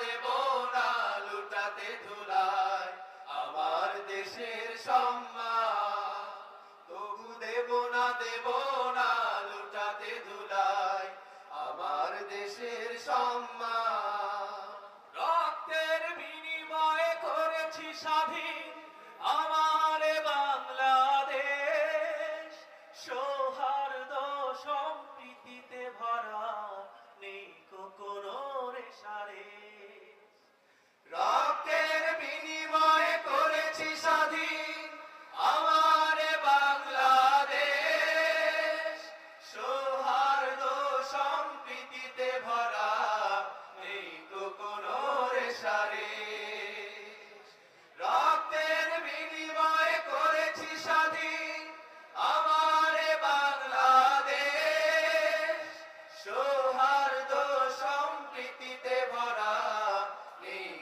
দেব লুটাতে আমার দেশের সম্মান। তবু দেব না লুটাতে আমার দেশের সম্মান। বিনিময়ে করেছি স্বাধীন আমার বাংলাদেশ। ভরা নেই কোনো রেশারে রক্তের বিনিময়ে করেছি স্বাধীন আমার বাংলাদেশ। সৌহার্দ্য সম্প্রীতিতে ভরা নেই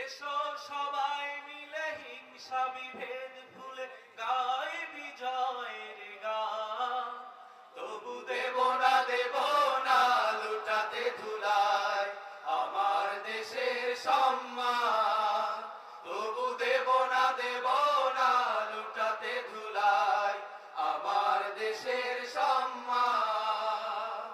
এসো সবাই মিলে হিংসা বিভেদ ভুলে গাই বিজয়ের গান তবু দেব না দেব না সম্মান। তবু দেব লুটাতে ধুলায় আমার দেশের সম্মান।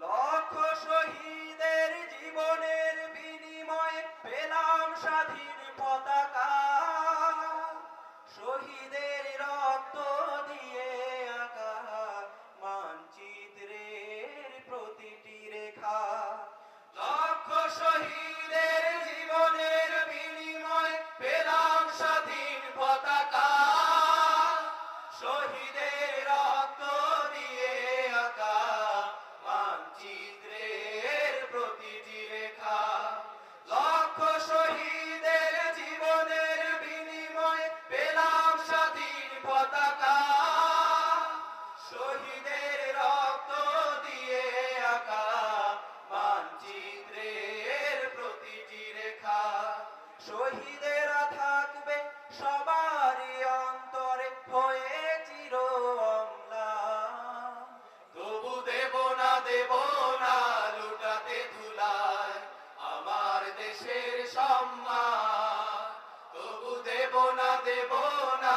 লক্ষ শহীদের জীবনের বিনিময়ে পেলাম স্বাধীন পতাকা। শহীদের রক্ত দিয়ে আঁকা শহীদেরা থাকবে সবারই অন্তরে, হয়ে চির। তবু দেব না দেব না, লুটাতে ধুলায় আমার দেশের সম্মান তবু দেব না দেব না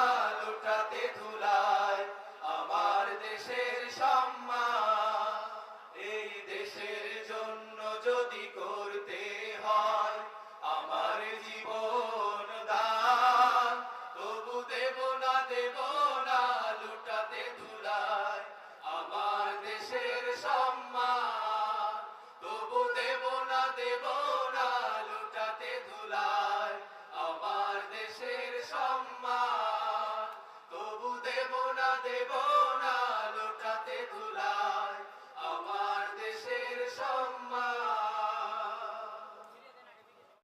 দেব